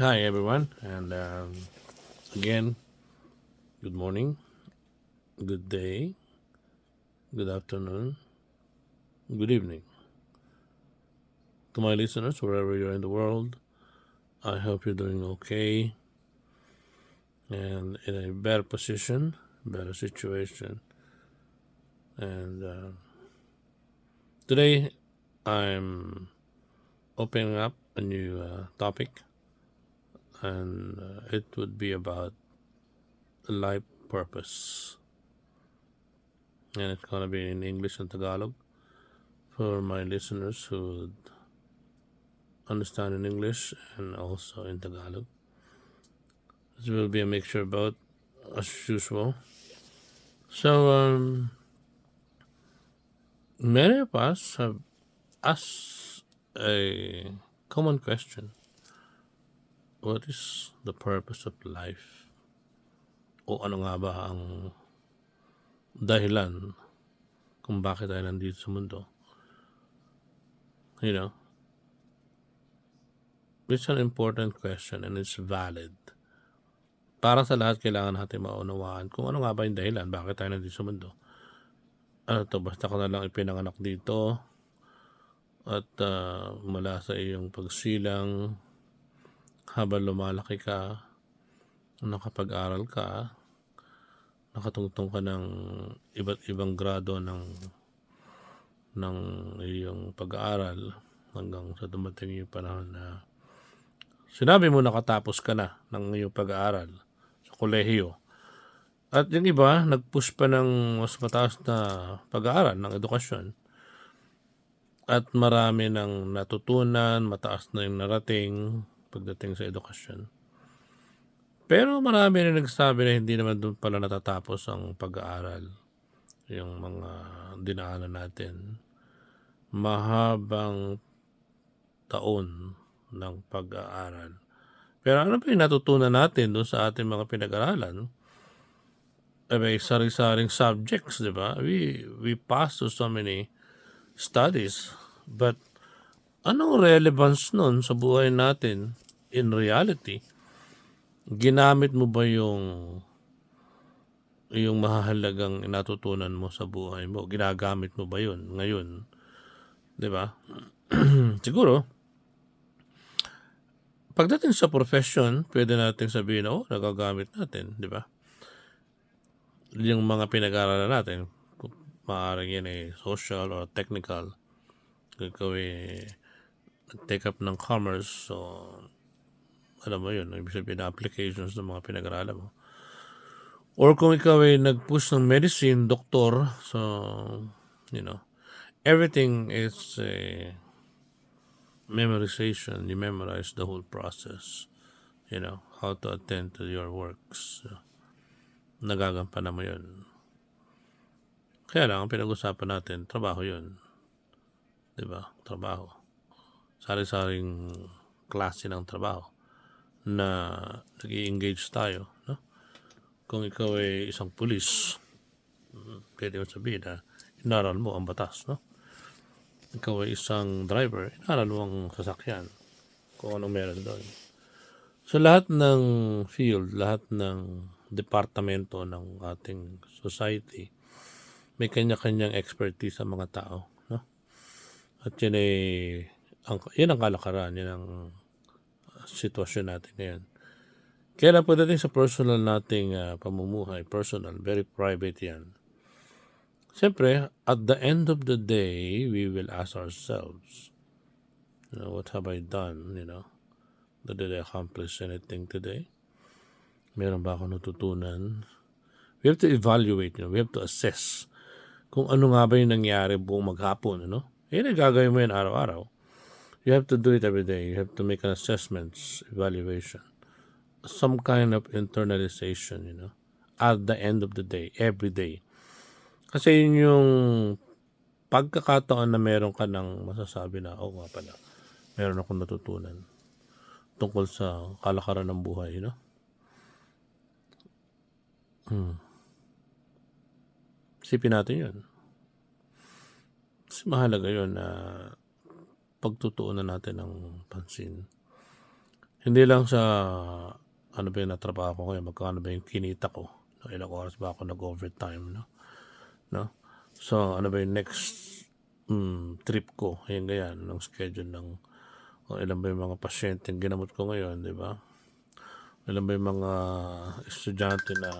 Hi, everyone, and um, again, good morning, good day, good afternoon, good evening. To my listeners, wherever you're in the world, I hope you're doing okay and in a better position, better situation. And uh, today, I'm opening up a new uh, topic, and uh, it would be about life purpose. And it's going to be in English and Tagalog for my listeners who would understand in English and also in Tagalog. This will be a mixture of both, as usual. So, um, many of us have asked a common question What is the purpose of life? O ano nga ba ang dahilan kung bakit tayo nandito sa mundo? You know, it's an important question and it's valid. Para sa lahat, kailangan natin maunawaan kung ano nga ba yung dahilan, bakit tayo nandito sa mundo. Ano to, basta ka na lang ipinanganak dito at uh, mula sa iyong pagsilang habang lumalaki ka, nakapag-aral ka, nakatungtong ka ng iba't ibang grado ng ng iyong pag-aaral hanggang sa dumating yung panahon na sinabi mo nakatapos ka na ng iyong pag-aaral sa kolehiyo. At yung iba, nag-push pa ng mas mataas na pag-aaral ng edukasyon. At marami ng natutunan, mataas na yung narating pagdating sa edukasyon. Pero marami rin nagsabi na hindi naman doon pala natatapos ang pag-aaral. Yung mga dinaanan natin. Mahabang taon ng pag-aaral. Pero ano ba yung natutunan natin doon sa ating mga pinag-aralan? May sari-saring subjects, di ba? We, we pass to so many studies. But anong relevance nun sa buhay natin in reality? Ginamit mo ba yung yung mahahalagang natutunan mo sa buhay mo? Ginagamit mo ba yun ngayon? Di ba? Siguro, pagdating sa profession, pwede natin sabihin, oh, nagagamit natin, di ba? Yung mga pinag-aralan natin, maaaring yan ay social or technical, ikaw ay take up ng commerce, so, alam mo yun, ibig sabihin na applications ng mga pinag-aralan mo. Or kung ikaw ay nag-push ng medicine, doktor, so, you know, everything is a memorization. You memorize the whole process. You know, how to attend to your works. So, nagagampanan mo yun. Kaya lang, ang pinag-usapan natin, trabaho yun. Di ba? Trabaho. Sari-saring klase ng trabaho na nag engage tayo. No? Kung ikaw ay isang pulis, pwede mo sabihin na inaral mo ang batas. No? ikaw ay isang driver, inaral mo ang sasakyan kung anong meron doon. So lahat ng field, lahat ng departamento ng ating society, may kanya-kanyang expertise sa mga tao. No? At yan ay, ang, yan ang kalakaran, yan ang sitwasyon natin ngayon. Kaya lang pagdating sa personal nating uh, pamumuhay, personal, very private yan Siyempre, at the end of the day, we will ask ourselves, you know, what have I done, you know? Did I accomplish anything today? Meron ba ako natutunan? We have to evaluate, you know, we have to assess kung ano nga ba yung nangyari buong maghapon, you know? Yan ang gagawin mo yan araw-araw. You have to do it every day. You have to make an assessment, evaluation. Some kind of internalization, you know, at the end of the day, every day kasi yun yung pagkakataon na meron ka ng masasabi na, oh nga pala, meron akong natutunan tungkol sa kalakaran ng buhay, no? Hmm. Isipin natin yun. Kasi mahalaga yun na pagtutuunan natin ng pansin. Hindi lang sa ano ba yung natrabaho ko ngayon, magkano ba yung kinita ko, no, ilang oras ba ako nag-overtime, no? No? So, ano ba yung next mm, trip ko, ayan ganyan, ng schedule ng o ilan ba yung mga pasyente ginamot ko ngayon, di ba? Ilan ba yung mga estudyante na